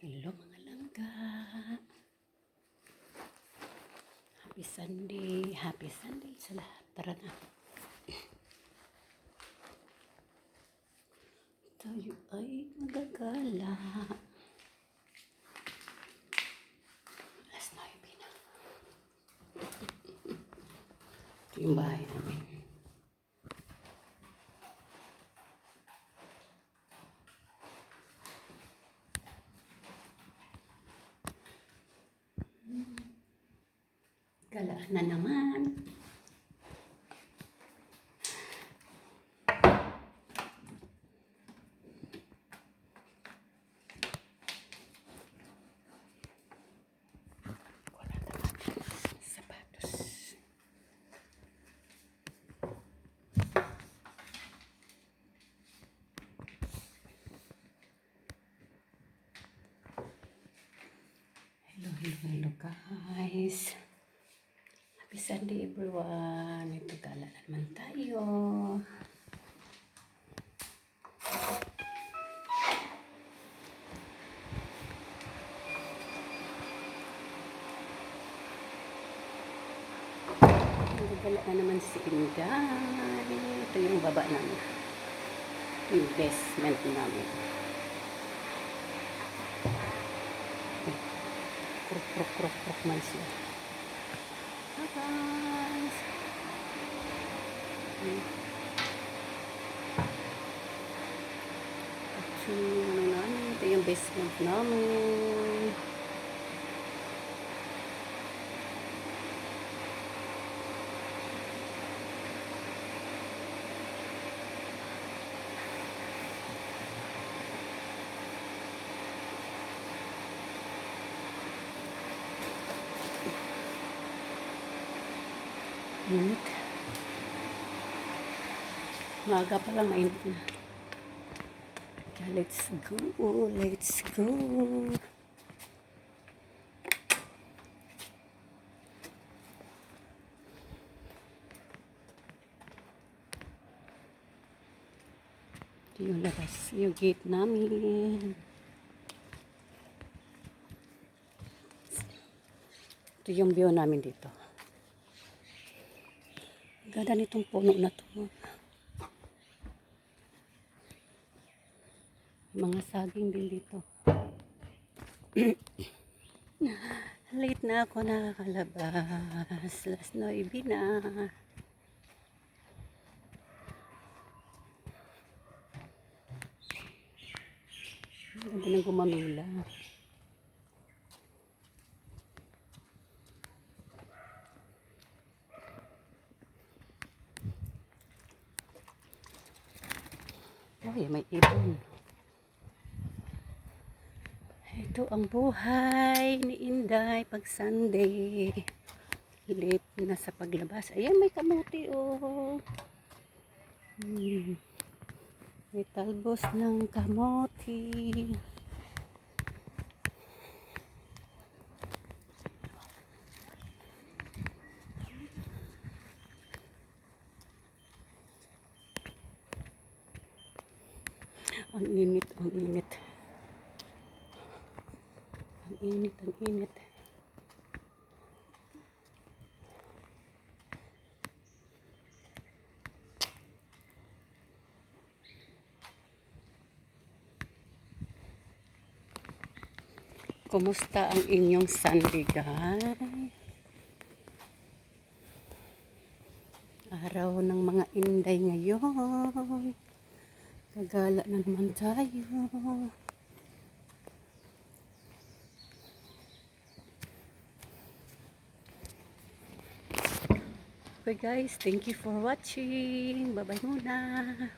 Hello mga langga. Happy Sunday. Happy Sunday sa lahat. Tara na. Tayo ay magagala. Alas 9 na. Ito yung bahay namin. Gala na naman. Hello, hello, Happy Sunday everyone. Ito gala na naman tayo. Gala na naman si Inday. Ito yung baba namin. Investment namin. Kruk, kruk, kruk, kruk man siya. Guys! Ito yung ano namin. Ito yung basement namin. Init. Maga pa lang mainit na. Let's go, let's go. Yung labas, yung gate namin. Ito yung view namin dito. Ganda nitong puno na to. Mga saging din dito. Late na ako nakakalabas. Last 9 na. Ganda ng gumamila. Ay, may ibon. Ito ang buhay ni Inday pag Sunday. Late na sa paglabas. Ayan, may kamuti, oh. Hmm. May talbos ng kamote. Ang init, ang init. Ang init, ang init. Kumusta ang inyong guys? Araw ng mga inday ngayon. Kagala na naman tayo. Okay guys, thank you for watching. Bye-bye muna.